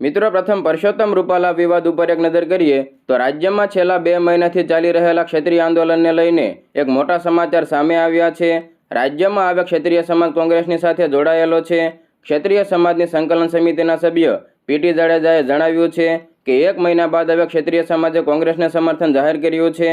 મિત્રો, પ્રથમ પરસોત્તમ રૂપાલા વિવાદ ઉપર એક નજર કરીએ તો રાજ્યમાં છેલ્લા બે મહિનાથી ચાલી રહેલા ક્ષેત્રીય આંદોલનને લઈને એક મોટા સમાચાર સામે આવ્યા છે. રાજ્યમાં હવે ક્ષેત્રીય સમાજ કોંગ્રેસની સાથે જોડાયેલો છે. ક્ષેત્રીય સમાજની સંકલન સમિતિના સભ્ય પીટી જાડેજાએ જણાવ્યું છે કે એક મહિના બાદ હવે ક્ષેત્રીય સમાજે કોંગ્રેસને સમર્થન જાહેર કર્યું છે.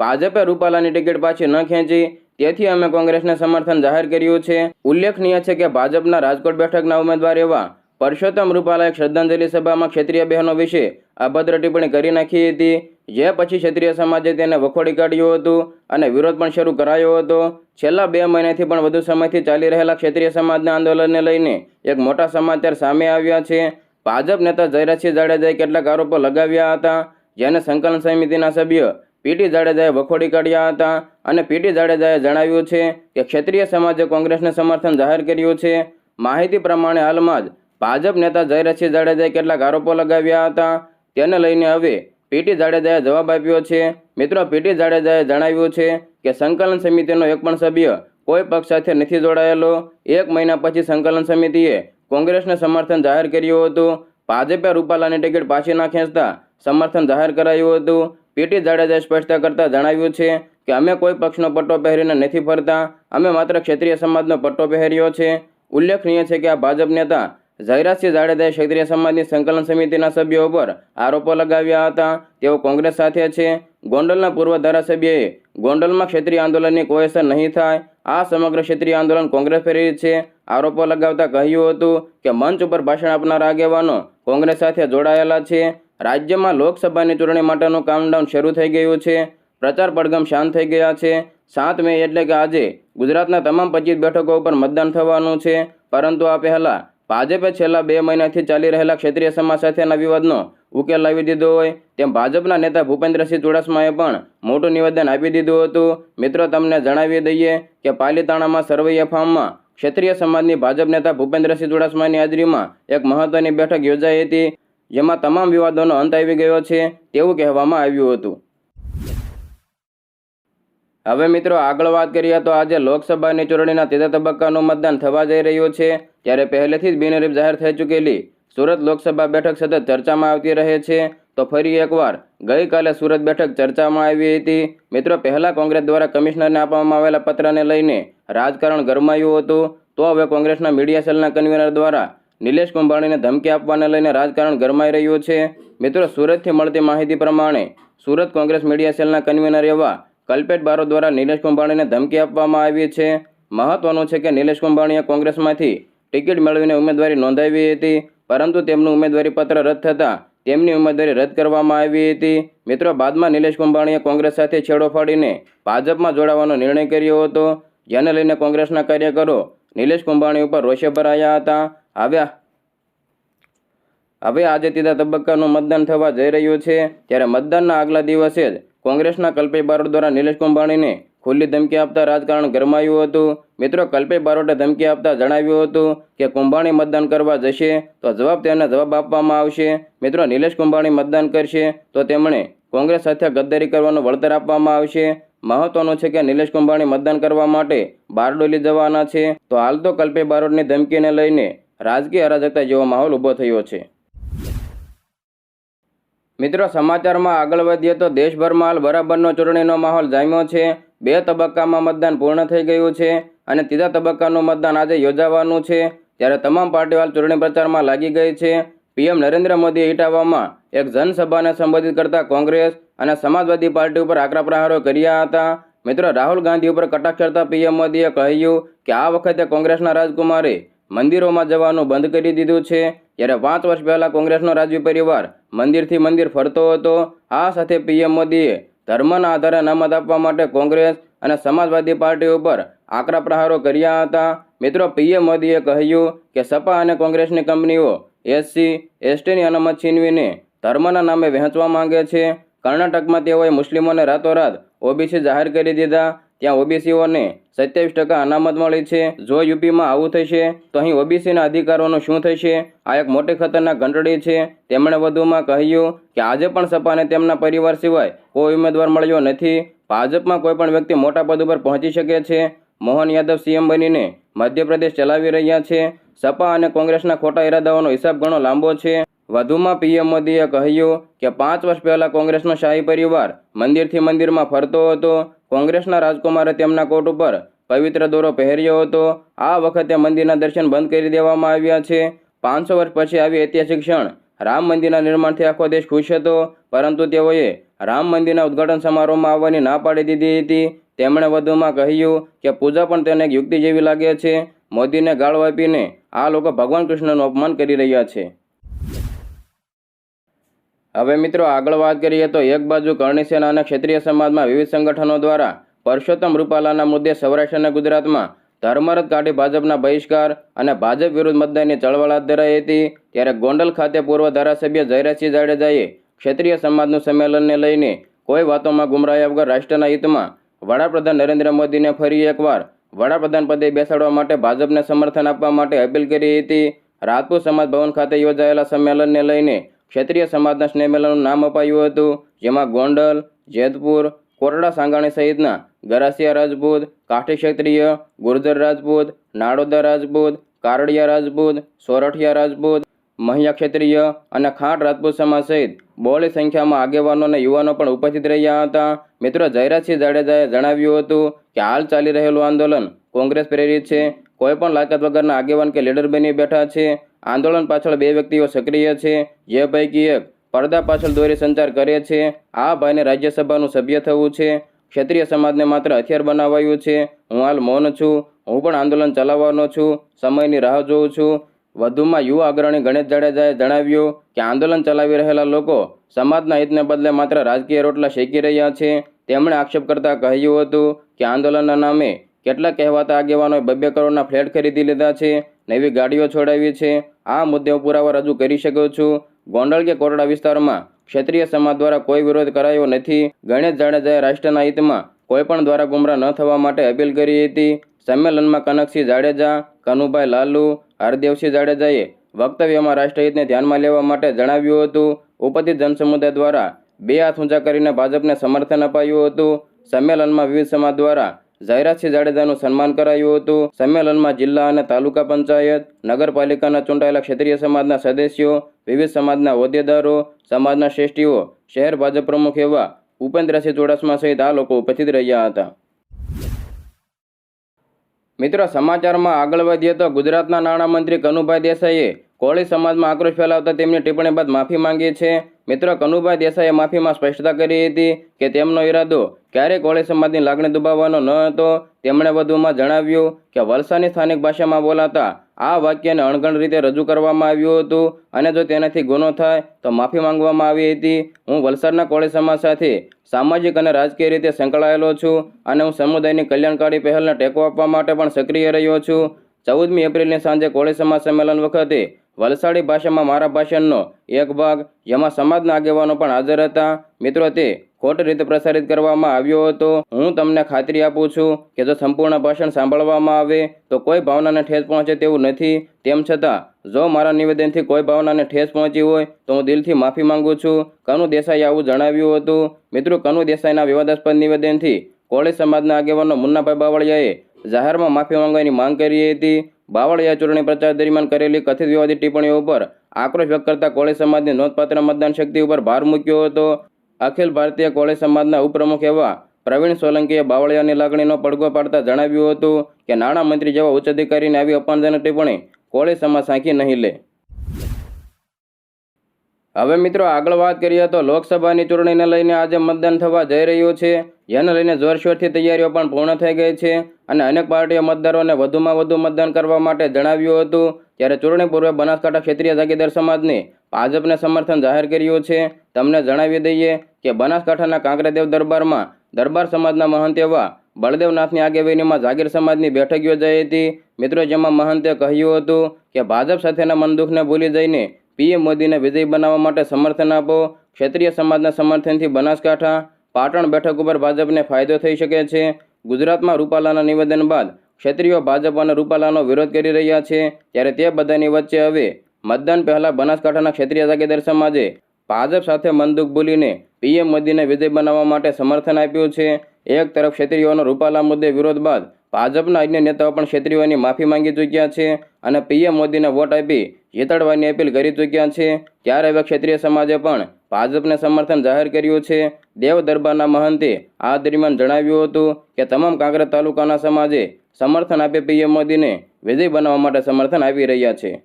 ભાજપે રૂપાલાની ટિકિટ પાછી ન ખેંચી, તેથી અમે કોંગ્રેસને સમર્થન જાહેર કર્યું છે. ઉલ્લેખનીય છે કે ભાજપના રાજકોટ બેઠકના ઉમેદવાર એવા પરસોત્તમ રૂપાલાએ શ્રદ્ધાંજલિ સભામાં ક્ષત્રિય બહેનો વિશે અભદ્ર ટિપ્પણી કરી નાખી હતી, જે પછી ક્ષત્રિય સમાજે તેને વખોડી કાઢ્યું હતું અને વિરોધ પણ શરૂ કરાયો હતો. છેલ્લા બે મહિનાથી પણ વધુ સમયથી ચાલી રહેલા ક્ષત્રિય સમાજના આંદોલનને લઈને એક મોટા સમાચાર સામે આવ્યા છે. ભાજપ નેતા જયરાજસિંહ જાડેજાએ કેટલાક આરોપો લગાવ્યા હતા, જેને સંકલન સમિતિના સભ્ય પીટી જાડેજાએ વખોડી કાઢ્યા હતા અને પીટી જાડેજાએ જણાવ્યું છે કે ક્ષત્રિય સમાજે કોંગ્રેસને સમર્થન જાહેર કર્યું છે. માહિતી પ્રમાણે હાલમાં જ ભાજપ નેતા જયરસિંહ જાડેજાએ કેટલાક આરોપો લગાવ્યા હતા. તેને લઈને હવે પીટી જાડેજાએ જવાબ આપ્યો છે. મિત્રો પીટી જાડેજાએ જણાવ્યું છે કે સંકલન સમિતિનો એક પણ સભ્ય કોઈ પક્ષ સાથે નથી જોડાયેલો. એક મહિના પછી સંકલન સમિતિએ કોંગ્રેસને સમર્થન જાહેર કર્યું હતું. ભાજપે રૂપાલાની ટિકિટ પાછી ના ખેંચતા સમર્થન જાહેર કરાયું હતું. પીટી જાડેજાએ સ્પષ્ટતા કરતાં જણાવ્યું છે કે અમે કોઈ પક્ષનો પટ્ટો પહેરીને નથી ફરતા. અમે માત્ર ક્ષેત્રીય સમાજનો પટ્ટો પહેર્યો છે. ઉલ્લેખનીય છે કે આ ભાજપ નેતા જયરાજસિંહ જાડેજાએ ક્ષત્રિય સમાજની સંકલન સમિતિના સભ્યો પર આરોપો લગાવ્યા હતા. તેઓ કોંગ્રેસ સાથે છે. ગોંડલના પૂર્વ ધારાસભ્યએ ગોંડલમાં ક્ષેત્રીય આંદોલનની કોઈ અસર નહીં થાય. આ સમગ્ર ક્ષેત્રીય આંદોલન કોંગ્રેસ પ્રેરિત છે. આરોપો લગાવતા કહ્યું હતું કે મંચ ઉપર ભાષણ આપનાર આગેવાનો કોંગ્રેસ સાથે જોડાયેલા છે. રાજ્યમાં લોકસભાની ચૂંટણી માટેનું કાઉન્ટડાઉન શરૂ થઈ ગયું છે. પ્રચાર પડગમ શાંત થઈ ગયા છે. સાત મે એટલે કે આજે ગુજરાતના તમામ પચીસ બેઠકો ઉપર મતદાન થવાનું છે. પરંતુ આ પહેલા ભાજપે છેલ્લા બે મહિનાથી ચાલી રહેલા ક્ષેત્રીય સમાજ સાથેના વિવાદનો ઉકેલ લાવી દીધો હોય, તેમ ભાજપના નેતા ભૂપેન્દ્રસિંહ ચુડાસમાએ પણ મોટું નિવેદન આપી દીધું હતું. મિત્રો, તમને જણાવી દઈએ કે પાલીતાણામાં સર્વૈયા ફાર્મમાં ક્ષેત્રીય સમાજની ભાજપ નેતા ભૂપેન્દ્રસિંહ ચુડાસમાની હાજરીમાં એક મહત્વની બેઠક યોજાઈ હતી, જેમાં તમામ વિવાદોનો અંત આવી ગયો છે તેવું કહેવામાં આવ્યું હતું. હવે મિત્રો, આગળ વાત કરીએ તો આજે લોકસભાની ચૂંટણીના ત્રીજા તબક્કાનું મતદાન થવા જઈ રહ્યું છે. ત્યારે પહેલેથી જ બિનહરીફ જાહેર થઈ ચૂકેલી સુરત લોકસભા બેઠક સતત ચર્ચામાં આવતી રહે છે. તો ફરી એકવાર ગઈકાલે સુરત બેઠક ચર્ચામાં આવી હતી. મિત્રો, પહેલા કોંગ્રેસ દ્વારા કમિશનરને આપવામાં આવેલા પત્રને લઈને રાજકારણ ગરમાયું હતું. તો હવે કોંગ્રેસના મીડિયા સેલના કન્વીનર દ્વારા નિલેશ કુંભાણીને ધમકી આપવાને લઈને રાજકારણ ગરમાઈ રહ્યું છે. મિત્રો, સુરતથી મળતી માહિતી પ્રમાણે સુરત કોંગ્રેસ મીડિયા સેલના કન્વીનર એવા કલ્પેટ બારો દ્વારા નિલેશ કુંભાણીને ધમકી આપવામાં આવી છે. મહત્વનું છે કે નિલેશ કુંભાણીએ કોંગ્રેસમાંથી ટિકિટ મેળવીને ઉમેદવારી નોંધાવી હતી, પરંતુ તેમનું ઉમેદવારી પત્ર રદ થતાં તેમની ઉમેદવારી રદ કરવામાં આવી હતી. મિત્રો, બાદમાં નિલેશ કુંભાણીએ કોંગ્રેસ સાથે છેડો ફાડીને ભાજપમાં જોડાવાનો નિર્ણય કર્યો હતો. જેને લઈને કોંગ્રેસના કાર્યકરો નિલેશ કુંભાણી ઉપર રોષે ભરાયા હતા. હવે હવે આજે ત્રીજા તબક્કાનું મતદાન થવા જઈ રહ્યું છે. ત્યારે મતદાનના આગલા દિવસે જ કોંગ્રેસના કલ્પેશ બારોટ દ્વારા નિલેશ કુંભાણીને ખુલ્લી ધમકી આપતા રાજકારણ ગરમાયું હતું. મિત્રો, કલ્પે બારોટે ધમકી આપતા જણાવ્યું હતું કે કુંભાણી મતદાન કરવા જશે તો જવાબ તેને જવાબ આપવામાં આવશે. મિત્રો, નિલેશ કુંભાણી મતદાન કરશે તો તેમણે કોંગ્રેસ સાથે ગદ્દારી કરવાનું વળતર આપવામાં આવશે. મહત્વનું છે કે નિલેશ કુંભાણી મતદાન કરવા માટે બારડોલી જવાના છે. તો હાલ તો કલ્પે બારોટની ધમકીને લઈને રાજકીય અરાજકતા જેવો માહોલ ઊભો થયો છે. મિત્રો, સમાચારમાં આગળ વધીએ તો દેશભરમાં હાલ બરાબરનો ચૂંટણીનો માહોલ જામ્યો છે. બે તબક્કામાં મતદાન પૂર્ણ થઈ ગયું છે અને ત્રીજા તબક્કાનું મતદાન આજે યોજાવાનું છે. ત્યારે તમામ પાર્ટીઓ ચૂંટણી પ્રચારમાં લાગી ગઈ છે. પીએમ નરેન્દ્ર મોદીએ ઇટાવામાં એક જનસભાને સંબોધિત કરતા કોંગ્રેસ અને સમાજવાદી પાર્ટી ઉપર આકરા પ્રહારો કર્યા હતા. મિત્રો, રાહુલ ગાંધી ઉપર કટાક્ષ કરતા પીએમ મોદીએ કહ્યું કે આ વખતે કોંગ્રેસના રાજકુમારે મંદિરોમાં જવાનું બંધ કરી દીધું છે. જ્યારે પાંચ વર્ષ પહેલાં કોંગ્રેસનો રાજવી પરિવાર મંદિરથી મંદિર ફરતો હતો, આ સાથે પીએમ મોદીએ ધર્મના આધારે અનામત આપવા માટે કોંગ્રેસ અને સમાજવાદી પાર્ટી ઉપર આકરા પ્રહારો કર્યા હતા. મિત્રો પીએમ મોદીએ કહ્યું કે, સપા અને કોંગ્રેસની કંપનીઓ એસસી એસટીની અનામત છીનવીને ધર્મના નામે વહેંચવા માંગે છે. કર્ણાટકમાં તેઓએ મુસ્લિમોને રાતોરાત ઓબીસી જાહેર કરી દીધા. ત્યાં ઓબીસીઓને સત્યાવીસ ટકા અનામત મળી છે. જો યુપીમાં આવું થશે, તો અહીં ઓબીસીના અધિકારોનું શું થશે? આ એક મોટી ખતરનાક ઘંટડી છે. તેમણે વધુમાં કહ્યું કે આજે પણ સપાને તેમના પરિવાર સિવાય કોઈ ઉમેદવાર મળ્યો નથી. ભાજપમાં કોઈ પણ વ્યક્તિ મોટા પદ ઉપર પહોંચી શકે છે. મોહન યાદવ સીએમ બનીને મધ્યપ્રદેશ ચલાવી રહ્યા છે. સપા અને કોંગ્રેસના ખોટા ઇરાદાઓનો હિસાબ ઘણો લાંબો છે. વધુમાં પીએમ મોદીએ કહ્યું કે પાંચ વર્ષ પહેલાં કોંગ્રેસનો શાહી પરિવાર મંદિરથી મંદિરમાં ફરતો હતો. કોંગ્રેસના રાજકુમારે તેમના કોટ ઉપર પવિત્ર દોરો પહેર્યો હતો. આ વખતે મંદિરના દર્શન બંધ કરી દેવામાં આવ્યા છે. પાંચસો વર્ષ પછી આવી ઐતિહાસિક ક્ષણ. રામ મંદિરના નિર્માણથી આખો દેશ ખુશ હતો. પરંતુ તેઓએ રામ મંદિરના ઉદ્ઘાટન સમારોહમાં આવવાની ના પાડી દીધી હતી. તેમણે વધુમાં કહ્યું કે પૂજા પણ તેને એક યુક્તિ જેવી લાગે છે. મોદીને ગાળો આપીને આ લોકો ભગવાન કૃષ્ણનું અપમાન કરી રહ્યા છે. હવે મિત્રો આગળ વાત કરીએ તો એક બાજુ કરણી સેના અને ક્ષેત્રીય સમાજમાં વિવિધ સંગઠનો દ્વારા પરસોત્તમ રૂપાલાના મુદ્દે સૌરાષ્ટ્ર અને ગુજરાતમાં ધર્મરથ કાઢી ભાજપના બહિષ્કાર અને ભાજપ વિરુદ્ધ મતદાનની ચળવળ હાથ ધરાઈ હતી. ત્યારે ગોંડલ ખાતે પૂર્વ ધારાસભ્ય જયરાજસિંહ જાડેજાએ ક્ષેત્રીય સમાજનું સંમેલનને લઈને કોઈ વાતોમાં ગુમરાયા વગર રાષ્ટ્રના હિતમાં વડાપ્રધાન નરેન્દ્ર મોદીને ફરી એકવાર વડાપ્રધાન પદે બેસાડવા માટે ભાજપને સમર્થન આપવા માટે અપીલ કરી હતી. રાજપૂત સમાજ ભવન ખાતે યોજાયેલા સંમેલનને લઈને ક્ષત્રિય સમાજના સ્નેહમેલનનું નામ અપાયું હતું, જેમાં ગોંડલ, જેતપુર, કોરડા સાંગાણી સહિતના ગરાસિયા રાજપૂત, કાઠી ક્ષત્રિય, ગુર્જર રાજપૂત નાડોદા રાજપૂત, કારડિયા રાજપૂત, સોરઠિયા રાજપૂત, મહિયા ક્ષત્રિય અને ખાંટ રાજપૂત સમાજ સહિત બહોળી સંખ્યામાં આગેવાનો અને યુવાનો પણ ઉપસ્થિત રહ્યા હતા. મિત્રો, જયરાજસિંહ જાડેજાએ જણાવ્યું હતું કે, હાલ ચાલી રહેલું આંદોલન કોંગ્રેસ પ્રેરિત છે. કોઈપણ લાયકાત વગરના આગેવાન કે લીડર બની બેઠા છે. આંદોલન પાછળ બે વ્યક્તિઓ સક્રિય છે, જે પૈકી એક પડદા પાછળ દોરી સંચાર કરે છે. આ ભાઈને રાજ્યસભાનું સભ્ય થવું છે. ક્ષત્રિય સમાજને માત્ર હથિયાર બનાવાયું છે. હું હાલ મૌન છું. હું પણ આંદોલન ચલાવવાનો છું. સમયની રાહ જોઉં છું. વધુમાં યુવા અગ્રણી ગણેશ જાડેજાએ જણાવ્યું કે આંદોલન ચલાવી રહેલા લોકો સમાજના હિતને બદલે માત્ર રાજકીય રોટલા શેકી રહ્યા છે. તેમણે આક્ષેપ કરતા કહ્યું હતું કે આંદોલનના નામે કેટલાક કહેવાતા આગેવાનોએ બબ્બે કરોડના ફ્લેટ ખરીદી લીધા છે, નવી ગાડીઓ છોડાવી છે. આ મુદ્દે હું પુરાવા રજૂ કરી શકું છું. ગોંડલ કે કોરડા વિસ્તારમાં ક્ષત્રિય સમાજ દ્વારા કોઈ વિરોધ કરાયો નથી. ગણેશ જાડેજાએ રાષ્ટ્રના હિતમાં કોઈ પણ દ્વારા ગુમરાહ ન થવા માટે અપીલ કરી હતી. સંમેલનમાં કનકસિંહ જાડેજા, કનુભાઈ લાલુ, હરદેવસિંહ જાડેજાએ વક્તવ્યમાં રાષ્ટ્રહિતને ધ્યાનમાં લેવા માટે જણાવ્યું હતું. ઉપસ્થિત જનસમુદાય દ્વારા બે હાથ ઊંચા કરીને ભાજપને સમર્થન અપાયું હતું. સંમેલનમાં વિવિધ સમાજ દ્વારા જયરાજસિંહ જાડેજાનું સન્માન કરાયું હતું. સંમેલનમાં જિલ્લા અને તાલુકા પંચાયત, નગરપાલિકાના ચૂંટાયેલા ક્ષેત્રીય સમાજના સદસ્યો, વિવિધ સમાજના હોદ્દેદારો, સમાજના શ્રેષ્ઠીઓ, શહેર ભાજપ પ્રમુખ એવા ઉપેન્દ્રસિંહ ચુડાસમા સહિત આ લોકો ઉપસ્થિત રહ્યા હતા. મિત્રો, સમાચારમાં આગળ વધીએ તો ગુજરાતના નાણામંત્રી કનુભાઈ દેસાઈએ કોળી સમાજમાં આક્રોશ ફેલાવતા તેમની ટિપ્પણી બાદ માફી માંગી છે. મિત્રો કનુભાઈ દેસાઈએ માફીમાં સ્પષ્ટતા કરી હતી કે તેમનો ઈરાદો ક્યારેય કોળી સમાજની લાગણી દુબાવવાનો ન હતો. તેમણે વધુમાં જણાવ્યું કે વલસાડની સ્થાનિક ભાષામાં બોલાતા આ વાક્યને અણગણ રીતે રજૂ કરવામાં આવ્યું હતું અને જો તેનાથી ગુનો થાય તો માફી માંગવામાં આવી હતી. હું વલસાડના કોળી સમાજ સાથે સામાજિક અને રાજકીય રીતે સંકળાયેલો છું અને હું સમુદાયની કલ્યાણકારી પહેલને ટેકો આપવા માટે પણ સક્રિય રહ્યો છું. ચૌદમી એપ્રિલની સાંજે કોળી સમાજ સંમેલન વખતે વલસાડી ભાષામાં મારા ભાષણનો એક ભાગ જેમાં સમાજના આગેવાનો પણ હાજર હતા. મિત્રો, તે ખોટી રીતે પ્રસારિત કરવામાં આવ્યો હતો. હું તમને ખાતરી આપું છું કે જો સંપૂર્ણ ભાષણ સાંભળવામાં આવે તો કોઈ ભાવનાને ઠેસ પહોંચે તેવું નથી. તેમ છતાં, જો મારા નિવેદનથી કોઈ ભાવનાને ઠેસ પહોંચી હોય તો હું દિલથી માફી માંગુ છું. કનુ દેસાઈએ આવું જણાવ્યું હતું. મિત્રો, કનુ દેસાઈના વિવાદાસ્પદ નિવેદનથી કોળી સમાજના આગેવાનો મુન્નાભાઈ બાવળિયાએ જાહેરમાં માફી માંગવાની માંગ કરી હતી. બાવળિયા ચૂંટણી પ્રચાર દરમિયાન કરેલી કથિત વિવાદી ટિપ્પણીઓ ઉપર આક્રોશ વ્યક્ત કરતા કોળી સમાજની નોંધપાત્ર મતદાન શક્તિ ઉપર ભાર મૂક્યો હતો. અખિલ ભારતીય કોળી સમાજના ઉપપ્રમુખ એવા પ્રવીણ સોલંકીએ બાવળિયાની લાગણીનો પડઘો પાડતા જણાવ્યું હતું કે, નાણામંત્રી જેવા ઉચ્ચ અધિકારીને આવી અપમાનજનક ટિપ્પણી કોળી સમાજ સાંખી નહીં લે. હવે મિત્રો આગળ વાત કરીએ તો લોકસભાની ચૂંટણીને લઈને આજે મતદાન થવા જઈ રહ્યું છે. જેને લઈને જોરશોરથી તૈયારીઓ પણ પૂર્ણ થઈ ગઈ છે અને અનેક પાર્ટીઓ મતદારોને વધુમાં વધુ મતદાન કરવા માટે જણાવ્યું હતું. ત્યારે ચૂંટણી પૂર્વે બનાસકાંઠા ક્ષેત્રીય જાગીરદાર સમાજને ભાજપને સમર્થન જાહેર કર્યું છે. તમને જણાવી દઈએ કે બનાસકાંઠાના કાંકરેદેવ દરબારમાં દરબાર સમાજના મહંત એવા બળદેવનાથની આગેવાનીમાં જાગીર સમાજની બેઠક યોજાઈ હતી. મિત્રો જેમાં મહંતે કહ્યું હતું કે ભાજપ સાથેના મનદુખને ભૂલી જઈને પીએમ મોદીને વિજય બનાવવા માટે સમર્થન આપો. ક્ષત્રિય સમાજના સમર્થનથી બનાસકાંઠા પાટણ બેઠક ઉપર ભાજપને ફાયદો થઈ શકે છે. ગુજરાતમાં રૂપાલાના નિવેદન બાદ ક્ષત્રિયો ભાજપ અને રૂપાલાનો વિરોધ કરી રહ્યા છે. ત્યારે તે બધાની વચ્ચે હવે મતદાન પહેલાં બનાસકાંઠાના ક્ષત્રિય જાગીદાર સમાજે ભાજપ સાથે મનદુખ ભૂલીને પીએમ મોદીને વિજય બનાવવા માટે સમર્થન આપ્યું છે. એક તરફ ક્ષત્રિયોનો રૂપાલા મુદ્દે વિરોધ બાદ ભાજપના અન્ય નેતાઓ પણ ક્ષેત્રીઓની માફી માંગી ચૂક્યા છે અને પીએમ મોદીને વોટ આપી જીતાડવાની અપીલ કરી ચૂક્યા છે. ત્યારે હવે ક્ષેત્રીય સમાજે પણ ભાજપને સમર્થન જાહેર કર્યું છે. દેવ દરબારના મહંતે આ દરમિયાન જણાવ્યું હતું કે, તમામ કાંકરેજ તાલુકાના સમાજે સમર્થન આપી પીએમ મોદીને વિજય બનાવવા માટે સમર્થન આપી રહ્યા છે.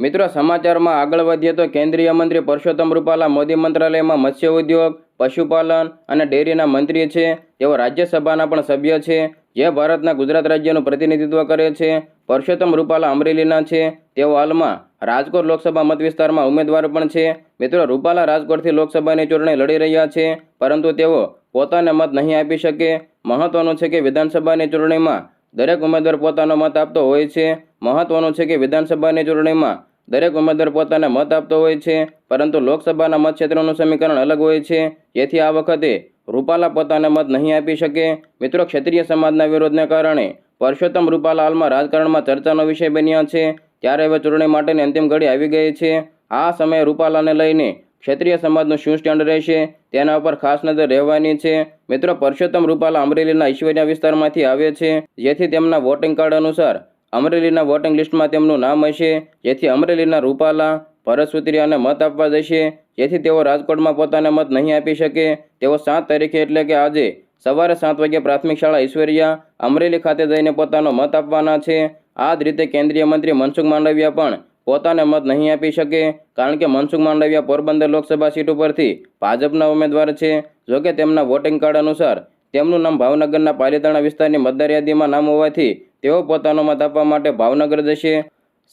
મિત્રો, સમાચારમાં આગળ વધીએ તો કેન્દ્રીય મંત્રી પરસોત્તમ રૂપાલા મોદી મંત્રાલયમાં મત્સ્ય ઉદ્યોગ, પશુપાલન અને ડેરીના મંત્રી છે. તેઓ રાજ્યસભાના પણ સભ્ય છે, જે ભારતના ગુજરાત રાજ્યનું પ્રતિનિધિત્વ કરે છે. પરસોત્તમ રૂપાલા અમરેલીના છે. તેઓ હાલમાં રાજકોટ લોકસભા મત વિસ્તારમાં ઉમેદવાર પણ છે. મિત્રો, રૂપાલા રાજકોટથી લોકસભાની ચૂંટણી લડી રહ્યા છે, પરંતુ તેઓ પોતાને મત નહીં આપી શકે. મહત્વનું છે કે વિધાનસભાની ચૂંટણીમાં દરેક ઉમેદવાર પોતાનો મત આપતો હોય છે. મહત્વનું છે કે વિધાનસભાની ચૂંટણીમાં દરેક ઉમેદવાર પોતાને મત આપતો હોય છે, પરંતુ લોકસભાના મતક્ષેત્રનું સમીકરણ અલગ હોય છે. જેથી આ વખતે રૂપાલા પોતાને મત નહીં આપી શકે. મિત્રો, ક્ષત્રિય સમાજના વિરોધને કારણે પરસોત્તમ રૂપાલા હાલમાં રાજકારણમાં ચર્ચાનો વિષય બન્યા છે. ત્યારે હવે ચૂંટણી માટેની અંતિમ ઘડી આવી ગઈ છે. આ સમયે રૂપાલાને લઈને ક્ષત્રિય સમાજનું શું સ્ટેન્ડ રહેશે, તેના ઉપર ખાસ નજર રહેવાની છે. મિત્રો, પરસોત્તમ રૂપાલા અમરેલીના ઈશ્વરિયા વિસ્તારમાંથી આવે છે, જેથી તેમના વોટિંગ કાર્ડ અનુસાર અમરેલીના વોટિંગ લિસ્ટમાં તેમનું નામ હશે. જેથી અમરેલીના રૂપાલા, ભરત સુત્રિયાને મત આપવા જશે. જેથી તેઓ રાજકોટમાં પોતાને મત નહીં આપી શકે. તેઓ સાત તારીખે એટલે કે આજે સવારે સાત વાગે પ્રાથમિક શાળા ઈશ્વરિયા અમરેલી ખાતે જઈને પોતાનો મત આપવાના છે. આ જ રીતે કેન્દ્રીય મંત્રી મનસુખ માંડવિયા પણ પોતાને મત નહીં આપી શકે, કારણ કે મનસુખ માંડવિયા પોરબંદર લોકસભા સીટ ઉપરથી ભાજપના ઉમેદવાર છે. જોકે તેમના વોટિંગ કાર્ડ અનુસાર તેમનું નામ ભાવનગરના પાલીતાણા વિસ્તારની મતદાર યાદીમાં નામ હોવાથી તેઓ પોતાનો મત આપવા માટે ભાવનગર જશે.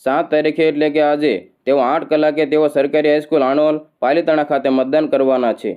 સાત તારીખે એટલે કે આજે તેઓ આઠ કલાકે તેઓ સરકારી હાઈસ્કૂલ આણોલ પાલીતાણા ખાતે મતદાન કરવાના છે.